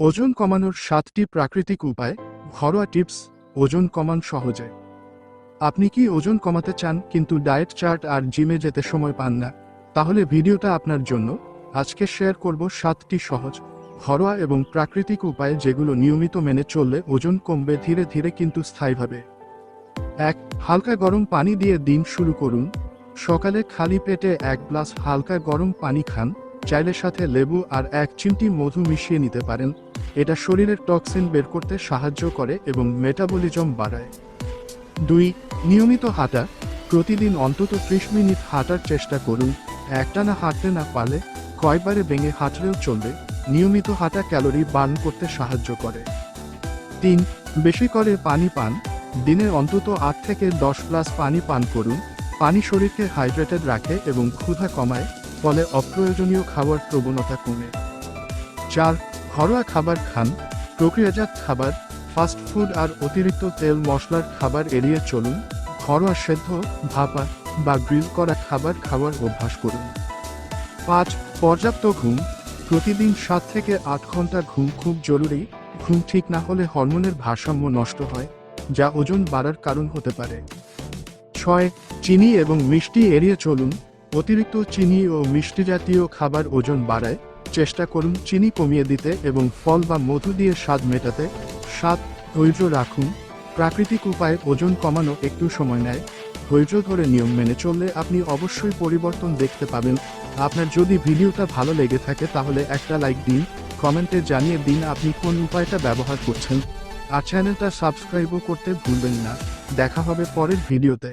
ওজন কমানোর সাতটি প্রাকৃতিক উপায়, ঘরোয়া টিপস, ওজন কমান সহজে। আপনি কি ওজন কমাতে চান কিন্তু ডায়েট চার্ট আর জিমে যেতে সময় পান না? তাহলে ভিডিওটা আপনার জন্য। আজকে শেয়ার করব সাতটি সহজ, ঘরোয়া এবং প্রাকৃতিক উপায় যেগুলো নিয়মিত মেনে চললে ওজন কমবে ধীরে ধীরে কিন্তু স্থায়ীভাবে। এক, হালকা গরম পানি দিয়ে দিন শুরু করুন। সকালে খালি পেটে এক গ্লাস হালকা গরম পানি খান। চাইলে সাথে লেবু আর এক চিমটি মধু মিশিয়ে নিতে পারেন। এটা শরীরের টক্সিন বের করতে সাহায্য করে এবং মেটাবলিজম বাড়ায়। দুই, নিয়মিত হাঁটা। প্রতিদিন অন্তত ত্রিশ মিনিট হাঁটার চেষ্টা করুন। একটানা হাঁটতে না পারলে কয়বারে ভেঙে হাঁটলেও চলবে। নিয়মিত হাঁটা ক্যালোরি বার্ন করতে সাহায্য করে। তিন, বেশি করে পানি পান। দিনে অন্তত আট থেকে দশ গ্লাস পানি পান করুন। পানি শরীরকে হাইড্রেটেড রাখে এবং ক্ষুধা কমায়। ফলে অপ্রয়োজনীয় খাবার প্রবণতা কমে। চার, ঘরোয়া খাবার খান, প্রক্রিয়াজাত খাবার ফাস্ট ফুড আর অতিরিক্ত তেল মশলার খাবার এড়িয়ে চলুন, ঘরোয়া সেদ্ধ, ভাপা বা গ্রিল করা খাবার খাওয়ার অভ্যাস করুন। পাঁচ, পর্যাপ্ত ঘুম, প্রতিদিন সাত থেকে আট ঘণ্টা ঘুম খুব জরুরি, ঘুম ঠিক না হলে হরমোনের ভারসাম্য নষ্ট হয়, যা ওজন বাড়ার কারণ হতে পারে। ছয়, চিনি এবং মিষ্টি এড়িয়ে চলুন অতিরিক্ত চিনি ও মিষ্টি জাতীয় খাবার ওজন বাড়ায়, চেষ্টা করুন চিনি কমিয়ে দিতে এবং ফল বা মধু দিয়ে স্বাদ মেটাতে। স্বাদ, ধৈর্য রাখুন। প্রাকৃতিক উপায়ে ওজন কমানো একটু সময় নেয়। ধৈর্য ধরে নিয়ম মেনে চললে আপনি অবশ্যই পরিবর্তন দেখতে পাবেন। আপনার যদি ভিডিওটা ভালো লেগে থাকে তাহলে একটা লাইক দিন, কমেন্টে জানিয়ে দিন আপনি কোন উপায়টা ব্যবহার করছেন। আর চ্যানেলটা সাবস্ক্রাইবও করতে ভুলবেন না। দেখা হবে পরের ভিডিওতে।